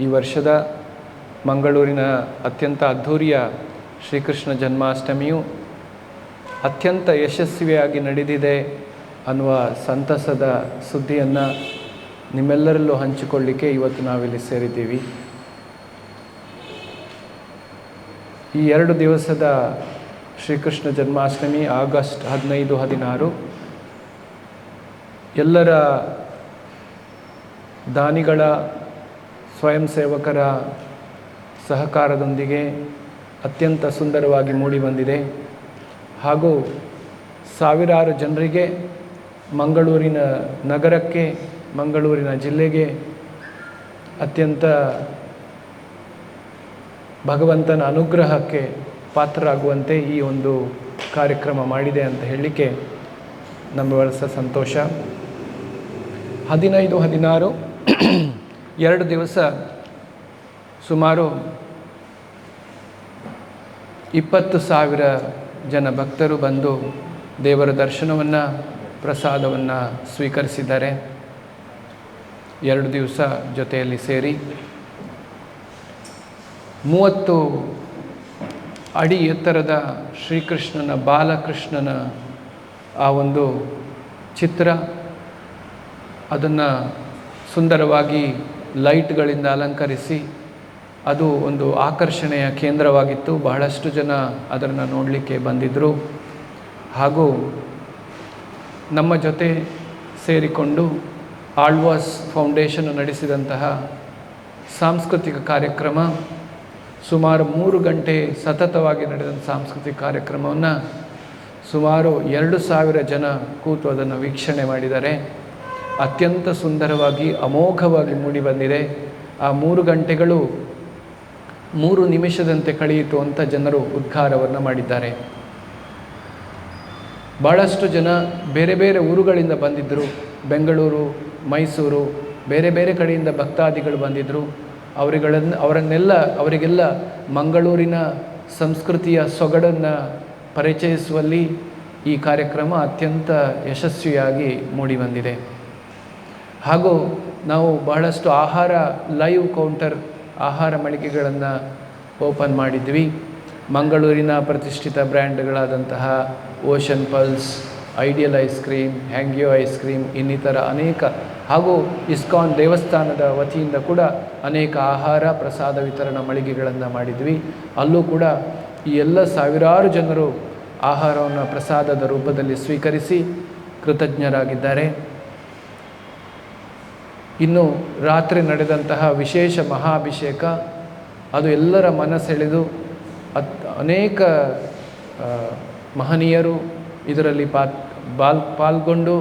ಈ ವರ್ಷದ ಮಂಗಳೂರಿನ ಅತ್ಯಂತ ಅದ್ಧೂರಿಯ ಶ್ರೀಕೃಷ್ಣ ಜನ್ಮಾಷ್ಟಮಿಯು ಅತ್ಯಂತ ಯಶಸ್ವಿಯಾಗಿ ನಡೆದಿದೆ ಅನ್ನುವ ಸಂತಸದ ಸುದ್ದಿಯನ್ನು ನಿಮ್ಮೆಲ್ಲರಲ್ಲೂ ಹಂಚಿಕೊಳ್ಳಿಕ್ಕೆ ಇವತ್ತು ನಾವಿಲ್ಲಿ ಸೇರಿದ್ದೀವಿ. ಈ ಎರಡು ದಿವಸದ ಶ್ರೀಕೃಷ್ಣ ಜನ್ಮಾಷ್ಟಮಿ ಆಗಸ್ಟ್ ಹದಿನೈದು ಹದಿನಾರು ಎಲ್ಲರ ದಾನಿಗಳ ಸ್ವಯಂ ಸೇವಕರ ಸಹಕಾರದೊಂದಿಗೆ ಅತ್ಯಂತ ಸುಂದರವಾಗಿ ಮೂಡಿಬಂದಿದೆ ಹಾಗೂ ಸಾವಿರಾರು ಜನರಿಗೆ ಮಂಗಳೂರಿನ ನಗರಕ್ಕೆ, ಮಂಗಳೂರಿನ ಜಿಲ್ಲೆಗೆ ಅತ್ಯಂತ ಭಗವಂತನ ಅನುಗ್ರಹಕ್ಕೆ ಪಾತ್ರರಾಗುವಂತೆ ಈ ಒಂದು ಕಾರ್ಯಕ್ರಮ ಮಾಡಿದೆ ಅಂತ ಹೇಳಲಿಕ್ಕೆ ನಮ್ಮ ಸಂತೋಷ. ಹದಿನೈದು ಹದಿನಾರು ಎರಡು ದಿವಸ ಸುಮಾರು ಇಪ್ಪತ್ತು ಸಾವಿರ ಜನ ಭಕ್ತರು ಬಂದು ದೇವರ ದರ್ಶನವನ್ನು, ಪ್ರಸಾದವನ್ನು ಸ್ವೀಕರಿಸಿದ್ದಾರೆ. ಎರಡು ದಿವಸ ಜೊತೆಯಲ್ಲಿ ಸೇರಿ ಮೂವತ್ತು ಅಡಿ ಎತ್ತರದ ಶ್ರೀಕೃಷ್ಣನ, ಬಾಲಕೃಷ್ಣನ ಆ ಒಂದು ಚಿತ್ರ ಅದನ್ನು ಸುಂದರವಾಗಿ ಲೈಟ್ಗಳಿಂದ ಅಲಂಕರಿಸಿ ಅದು ಒಂದು ಆಕರ್ಷಣೆಯ ಕೇಂದ್ರವಾಗಿತ್ತು. ಬಹಳಷ್ಟು ಜನ ಅದನ್ನು ನೋಡಲಿಕ್ಕೆ ಬಂದಿದ್ದರು ಹಾಗೂ ನಮ್ಮ ಜೊತೆ ಸೇರಿಕೊಂಡು ಆಳ್ವಾಸ್ ಫೌಂಡೇಶನ್ ನಡೆಸಿದಂತಹ ಸಾಂಸ್ಕೃತಿಕ ಕಾರ್ಯಕ್ರಮ, ಸುಮಾರು ಮೂರು ಗಂಟೆ ಸತತವಾಗಿ ನಡೆದಂಥ ಸಾಂಸ್ಕೃತಿಕ ಕಾರ್ಯಕ್ರಮವನ್ನು ಸುಮಾರು ಎರಡು ಸಾವಿರ ಜನ ಕೂತು ಅದನ್ನು ವೀಕ್ಷಣೆ ಮಾಡಿದ್ದಾರೆ ಅತ್ಯಂತ ಸುಂದರವಾಗಿ, ಅಮೋಘವಾಗಿ ಮೂಡಿಬಂದಿದೆ ಆ ಮೂರು ಗಂಟೆಗಳು ಮೂರು ನಿಮಿಷದಂತೆ ಕಳೆಯಿತು ಅಂತ ಜನರು ಉದ್ಘಾರವನ್ನು ಮಾಡಿದ್ದಾರೆ. ಭಾಳಷ್ಟು ಜನ ಬೇರೆ ಬೇರೆ ಊರುಗಳಿಂದ ಬಂದಿದ್ದರು ಬೆಂಗಳೂರು, ಮೈಸೂರು, ಬೇರೆ ಬೇರೆ ಕಡೆಯಿಂದ ಭಕ್ತಾದಿಗಳು ಬಂದಿದ್ದರು ಅವರುಗಳನ್ನು, ಅವರನ್ನೆಲ್ಲ, ಅವರಿಗೆಲ್ಲ ಮಂಗಳೂರಿನ ಸಂಸ್ಕೃತಿಯ ಸೊಗಡನ್ನು ಪರಿಚಯಿಸುವಲ್ಲಿ ಈ ಕಾರ್ಯಕ್ರಮ ಅತ್ಯಂತ ಯಶಸ್ವಿಯಾಗಿ ಮೂಡಿಬಂದಿದೆ ಹಾಗೂ ನಾವು ಬಹಳಷ್ಟು ಆಹಾರ ಲೈವ್ ಕೌಂಟರ್ ಆಹಾರ ಮಳಿಗೆಗಳನ್ನು ಓಪನ್ ಮಾಡಿದ್ವಿ. ಮಂಗಳೂರಿನ ಪ್ರತಿಷ್ಠಿತ ಬ್ರ್ಯಾಂಡ್ಗಳಾದಂತಹ ocean pulse ideal ice cream Hangyo ice cream ಇನ್ನಿತರ ಅನೇಕ ಹಾಗೂ ಇಸ್ಕಾನ್ ದೇವಸ್ಥಾನದ ವತಿಯಿಂದ ಕೂಡ ಅನೇಕ ಆಹಾರ ಪ್ರಸಾದ ವಿತರಣಾ ಮಳಿಗೆಗಳನ್ನು ಮಾಡಿದ್ವಿ. ಅಲ್ಲೂ ಕೂಡ ಈ ಎಲ್ಲ ಸಾವಿರಾರು ಜನರು ಆಹಾರವನ್ನು ಪ್ರಸಾದದ ರೂಪದಲ್ಲಿ ಸ್ವೀಕರಿಸಿ ಕೃತಜ್ಞರಾಗಿದ್ದಾರೆ. ಇನ್ನು ರಾತ್ರಿ ನಡೆದಂತಹ ವಿಶೇಷ ಮಹಾಭಿಷೇಕ, ಅದು ಎಲ್ಲರ ಮನಸೆಳೆದು ಅತ್ ಅನೇಕ ಮಹನೀಯರು ಇದರಲ್ಲಿ ಪಾ ಬಾಲ್ ಪಾಲ್ಗೊಂಡು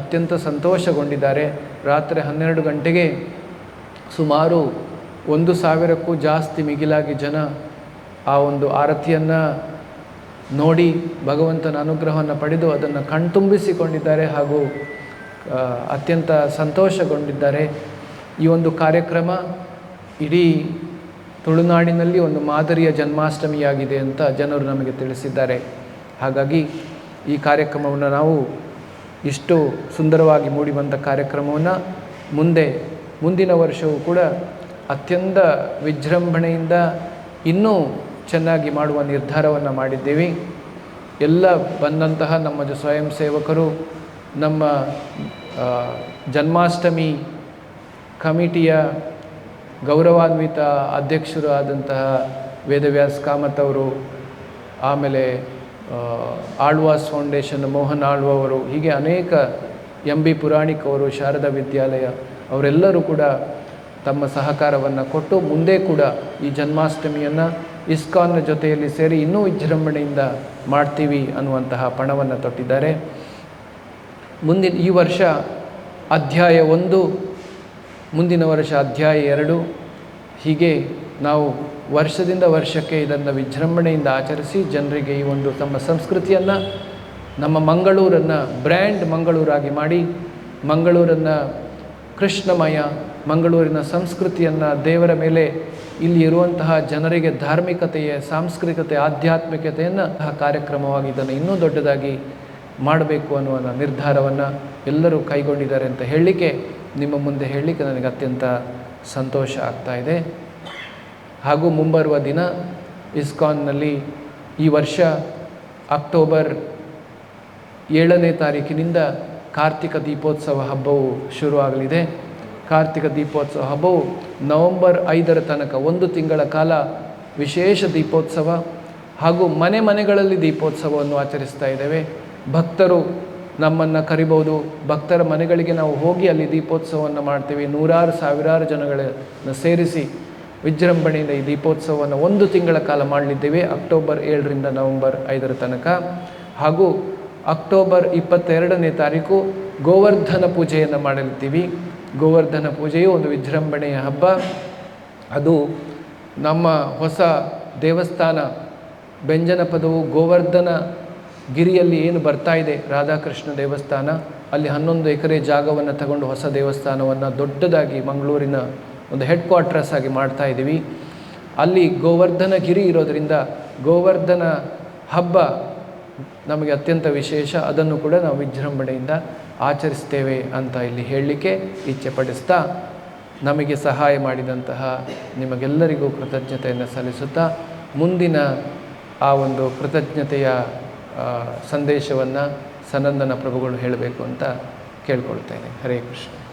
ಅತ್ಯಂತ ಸಂತೋಷಗೊಂಡಿದ್ದಾರೆ. ರಾತ್ರಿ ಹನ್ನೆರಡು ಗಂಟೆಗೆ ಸುಮಾರು ಒಂದು ಸಾವಿರಕ್ಕೂ ಜಾಸ್ತಿ ಮಿಗಿಲಾಗಿ ಜನ ಆ ಒಂದು ಆರತಿಯನ್ನು ನೋಡಿ ಭಗವಂತನ ಅನುಗ್ರಹವನ್ನು ಪಡೆದು ಅದನ್ನು ಕಣ್ತುಂಬಿಸಿಕೊಂಡಿದ್ದಾರೆ ಹಾಗೂ ಅತ್ಯಂತ ಸಂತೋಷಗೊಂಡಿದ್ದಾರೆ. ಈ ಒಂದು ಕಾರ್ಯಕ್ರಮ ಇಡೀ ತುಳುನಾಡಿನಲ್ಲಿ ಒಂದು ಮಾದರಿಯ ಜನ್ಮಾಷ್ಟಮಿಯಾಗಿದೆ ಅಂತ ಜನರು ನಮಗೆ ತಿಳಿಸಿದ್ದಾರೆ. ಹಾಗಾಗಿ ಈ ಕಾರ್ಯಕ್ರಮವನ್ನು ನಾವು ಇಷ್ಟು ಸುಂದರವಾಗಿ ಮೂಡಿಬಂದ ಕಾರ್ಯಕ್ರಮವನ್ನು ಮುಂದೆ, ಮುಂದಿನ ವರ್ಷವೂ ಕೂಡ ಅತ್ಯಂತ ವಿಜೃಂಭಣೆಯಿಂದ ಇನ್ನೂ ಚೆನ್ನಾಗಿ ಮಾಡುವ ನಿರ್ಧಾರವನ್ನು ಮಾಡಿದ್ದೀವಿ. ಎಲ್ಲ ಬಂದಂತಹ ನಮ್ಮ ಸ್ವಯಂ ಸೇವಕರು ನಮ್ಮ ಜನ್ಮಾಷ್ಟಮಿ ಕಮಿಟಿಯ ಗೌರವಾನ್ವಿತ ಅಧ್ಯಕ್ಷರು ಆದಂತಹ ವೇದವ್ಯಾಸ್ ಕಾಮತ್ ಅವರು, ಆಮೇಲೆ ಆಳ್ವಾಸ್ ಫೌಂಡೇಶನ್ ಮೋಹನ್ ಆಳ್ವ ಅವರು, ಹೀಗೆ ಅನೇಕ ಎಂ ಬಿ ಪುರಾಣಿಕ್ ಅವರು, ಶಾರದಾ ವಿದ್ಯಾಲಯ, ಅವರೆಲ್ಲರೂ ಕೂಡ ತಮ್ಮ ಸಹಕಾರವನ್ನು ಕೊಟ್ಟು ಮುಂದೆ ಕೂಡ ಈ ಜನ್ಮಾಷ್ಟಮಿಯನ್ನು ಇಸ್ಕಾನ್ನ ಜೊತೆಯಲ್ಲಿ ಸೇರಿ ಇನ್ನೂ ವಿಜೃಂಭಣೆಯಿಂದ ಮಾಡ್ತೀವಿ ಅನ್ನುವಂತಹ ಪಣವನ್ನು ತೊಟ್ಟಿದ್ದಾರೆ. ಮುಂದಿನ ಈ ವರ್ಷ ಅಧ್ಯಾಯ ಒಂದು, ಮುಂದಿನ ವರ್ಷ ಅಧ್ಯಾಯ ಎರಡು. ಹೀಗೆ ನಾವು ವರ್ಷದಿಂದ ವರ್ಷಕ್ಕೆ ಇದನ್ನು ವಿಜೃಂಭಣೆಯಿಂದ ಆಚರಿಸಿ ಜನರಿಗೆ ಈ ಒಂದು ತಮ್ಮ ಸಂಸ್ಕೃತಿಯನ್ನು, ನಮ್ಮ ಮಂಗಳೂರನ್ನು ಬ್ರ್ಯಾಂಡ್ ಮಂಗಳೂರಾಗಿ ಮಾಡಿ, ಮಂಗಳೂರನ್ನು ಕೃಷ್ಣಮಯ, ಮಂಗಳೂರಿನ ಸಂಸ್ಕೃತಿಯನ್ನು ದೇವರ ಮೇಲೆ ಇಲ್ಲಿ ಇರುವಂತಹ ಜನರಿಗೆ ಧಾರ್ಮಿಕತೆಯ, ಸಾಂಸ್ಕೃತಿಕತೆ, ಆಧ್ಯಾತ್ಮಿಕತೆಯನ್ನು ಕಾರ್ಯಕ್ರಮವಾಗಿ ಇದನ್ನು ಇನ್ನೂ ದೊಡ್ಡದಾಗಿ ಮಾಡಬೇಕು ಅನ್ನುವ ನಿರ್ಧಾರವನ್ನು ಎಲ್ಲರೂ ಕೈಗೊಂಡಿದ್ದಾರೆ ಅಂತ ಹೇಳಲಿಕ್ಕೆ ನಿಮ್ಮ ಮುಂದೆ ಹೇಳಲಿಕ್ಕೆ ನನಗೆ ಅತ್ಯಂತ ಸಂತೋಷ ಆಗ್ತಾ ಇದೆ. ಹಾಗೂ ಮುಂಬರುವ ದಿನ ಇಸ್ಕಾನ್ನಲ್ಲಿ ಈ ವರ್ಷ ಅಕ್ಟೋಬರ್ ಏಳನೇ ತಾರೀಕಿನಿಂದ ಕಾರ್ತಿಕ ದೀಪೋತ್ಸವ ಹಬ್ಬವು ಶುರುವಾಗಲಿದೆ. ಕಾರ್ತಿಕ ದೀಪೋತ್ಸವ ಹಬ್ಬವು ನವೆಂಬರ್ ಐದರ ತನಕ ಒಂದು ತಿಂಗಳ ಕಾಲ ವಿಶೇಷ ದೀಪೋತ್ಸವ ಹಾಗೂ ಮನೆ ಮನೆಗಳಲ್ಲಿ ದೀಪೋತ್ಸವವನ್ನು ಆಚರಿಸ್ತಾ ಇದ್ದೇವೆ. ಭಕ್ತರು ನಮ್ಮನ್ನು ಕರಿಬೋದು ಭಕ್ತರ ಮನೆಗಳಿಗೆ ನಾವು ಹೋಗಿ ಅಲ್ಲಿ ದೀಪೋತ್ಸವವನ್ನು ಮಾಡ್ತೀವಿ. ನೂರಾರು ಸಾವಿರಾರು ಜನಗಳನ್ನು ಸೇರಿಸಿ ವಿಜೃಂಭಣೆಯಿಂದ ಈ ದೀಪೋತ್ಸವವನ್ನು ಒಂದು ತಿಂಗಳ ಕಾಲ ಮಾಡಲಿದ್ದೇವೆ. ಅಕ್ಟೋಬರ್ ಏಳರಿಂದ ನವೆಂಬರ್ ಐದರ ತನಕ. ಹಾಗೂ ಅಕ್ಟೋಬರ್ ಇಪ್ಪತ್ತೆರಡನೇ ತಾರೀಕು ಗೋವರ್ಧನ ಪೂಜೆಯನ್ನು ಮಾಡಲಿದ್ದೀವಿ. ಗೋವರ್ಧನ ಪೂಜೆಯು ಒಂದು ವಿಜೃಂಭಣೆಯ ಹಬ್ಬ. ಅದು ನಮ್ಮ ಹೊಸ ದೇವಸ್ಥಾನ ಬೆಂಜನಪದವು ಗೋವರ್ಧನ ಗಿರಿಯಲ್ಲಿ ಏನು ಬರ್ತಾ ಇದೆ? ರಾಧಾಕೃಷ್ಣ ದೇವಸ್ಥಾನ, ಅಲ್ಲಿ ಹನ್ನೊಂದು ಎಕರೆ ಜಾಗವನ್ನು ತಗೊಂಡು ಹೊಸ ದೇವಸ್ಥಾನವನ್ನು ದೊಡ್ಡದಾಗಿ ಮಂಗಳೂರಿನ ಒಂದು ಹೆಡ್ ಕ್ವಾರ್ಟರ್ಸ್ ಆಗಿ ಮಾಡ್ತಾ ಇದ್ದೀವಿ. ಅಲ್ಲಿ ಗೋವರ್ಧನ ಗಿರಿ ಇರೋದರಿಂದ ಗೋವರ್ಧನ ಹಬ್ಬ ನಮಗೆ ಅತ್ಯಂತ ವಿಶೇಷ. ಅದನ್ನು ಕೂಡ ನಾವು ವಿಜೃಂಭಣೆಯಿಂದ ಆಚರಿಸ್ತೇವೆ ಅಂತ ಇಲ್ಲಿ ಹೇಳಲಿಕ್ಕೆ ಇಚ್ಛೆ ಪಡಿಸ್ತಾ ನಮಗೆ ಸಹಾಯ ಮಾಡಿದಂತಹ ನಿಮಗೆಲ್ಲರಿಗೂ ಕೃತಜ್ಞತೆಯನ್ನು ಸಲ್ಲಿಸುತ್ತಾ ಮುಂದಿನ ಆ ಒಂದು ಕೃತಜ್ಞತೆಯ ಸಂದೇಶವನ್ನು ಸನಂದನ ಪ್ರಭುಗಳು ಹೇಳಬೇಕು ಅಂತ ಕೇಳ್ಕೊಳ್ತೇನೆ ಹರೇ ಕೃಷ್ಣ.